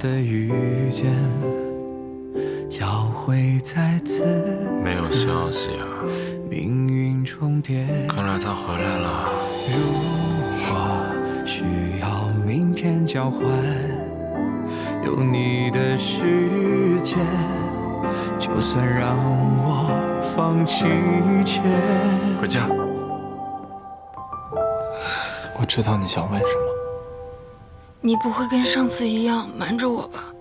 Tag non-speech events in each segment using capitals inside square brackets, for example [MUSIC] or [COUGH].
的遇见，交汇在此没有消息啊，命运重叠。看来他回来了。如果需要明天交换，有你的世界，就算让我放弃一切。回家。我知道你想问什么。你不会跟上次一样瞒着我吧？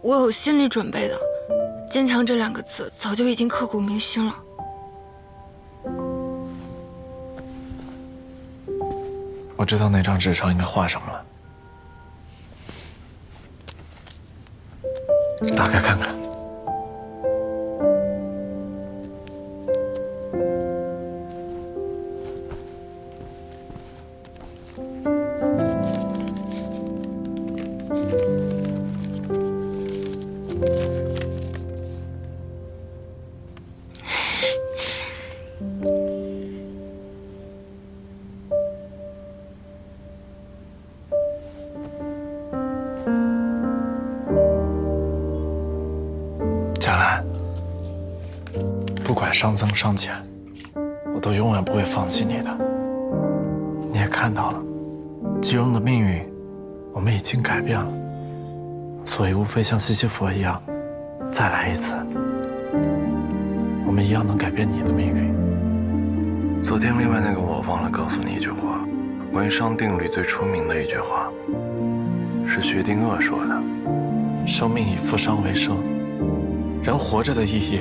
我有心理准备的，坚强这两个字早就已经刻骨铭心了。我知道那张纸上应该画什么了，打开看看。不管伤增伤减，我都永远不会放弃你的。你也看到了，吉荣的命运，我们已经改变了，所以无非像西西弗一样，再来一次，我们一样能改变你的命运。昨天另外那个我忘了告诉你一句话，关于熵定律最出名的一句话，是薛定谔说的：“生命以负伤为生。”人活着的意义，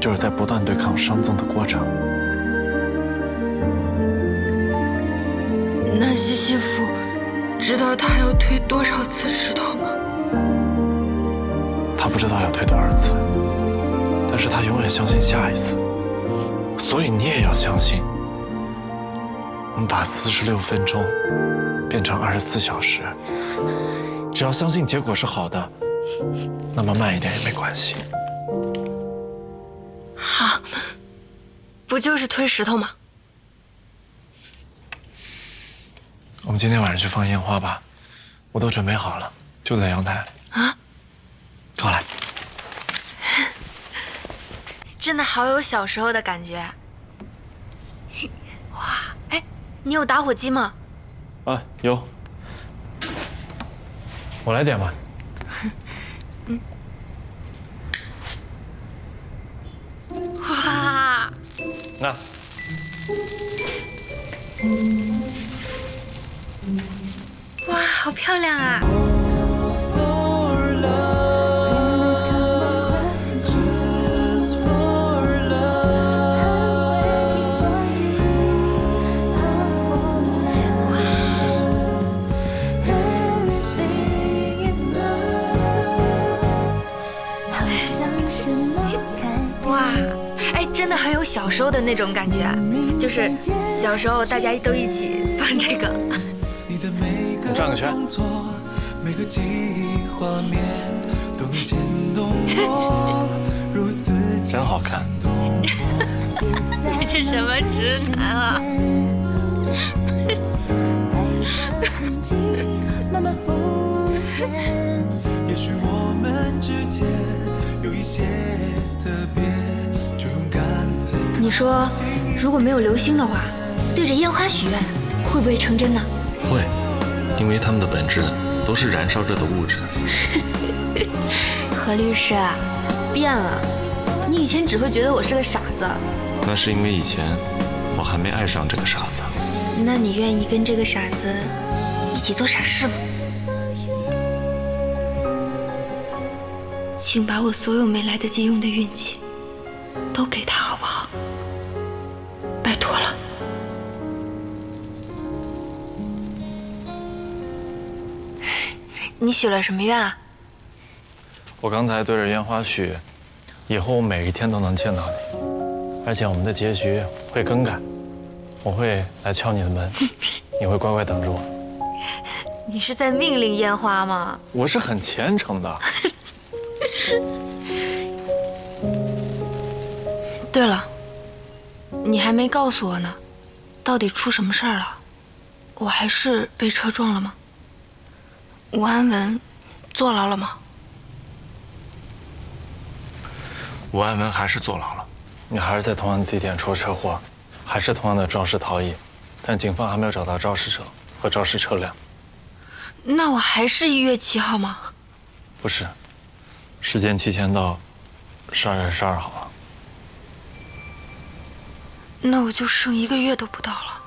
就是在不断对抗熵增的过程。那西西弗知道他要推多少次石头吗？他不知道要推多少次，但是他永远相信下一次。所以你也要相信，我们把四十六分钟变成二十四小时。只要相信结果是好的。那么慢一点也没关系。不就是推石头吗？我们今天晚上去放烟花吧，我都准备好了，就在阳台。啊，过来。[LAUGHS] 真的好有小时候的感觉。[LAUGHS] 哇，哎，你有打火机吗？啊，有。我来点吧。那，哇，好漂亮啊！有小时候的那种感觉，就是小时候大家都一起放这个。你转个圈。[LAUGHS] 真好看。这 [LAUGHS] 是什么直男啊？[LAUGHS] 也许我们之间有一些特别。你说，如果没有流星的话，对着烟花许愿，会不会成真呢？会，因为它们的本质都是燃烧着的物质。[LAUGHS] 何律师，变了，你以前只会觉得我是个傻子。那是因为以前我还没爱上这个傻子。那你愿意跟这个傻子一起做傻事吗？请把我所有没来得及用的运气。都给他好不好？你许了什么愿啊？我刚才对着烟花许，以后我每一天都能见到你，而且我们的结局会更改。我会来敲你的门，你会乖乖等着我。[LAUGHS] 你是在命令烟花吗？[LAUGHS] 我是很虔诚的。[LAUGHS] 对了，你还没告诉我呢，到底出什么事儿了？我还是被车撞了吗？吴安文坐牢了吗？吴安文还是坐牢了，你还是在同样的地点出了车祸，还是同样的肇事逃逸，但警方还没有找到肇事者和肇事车辆。那我还是一月七号吗？不是，时间提前到十二月十二号了。那我就剩一个月都不到了。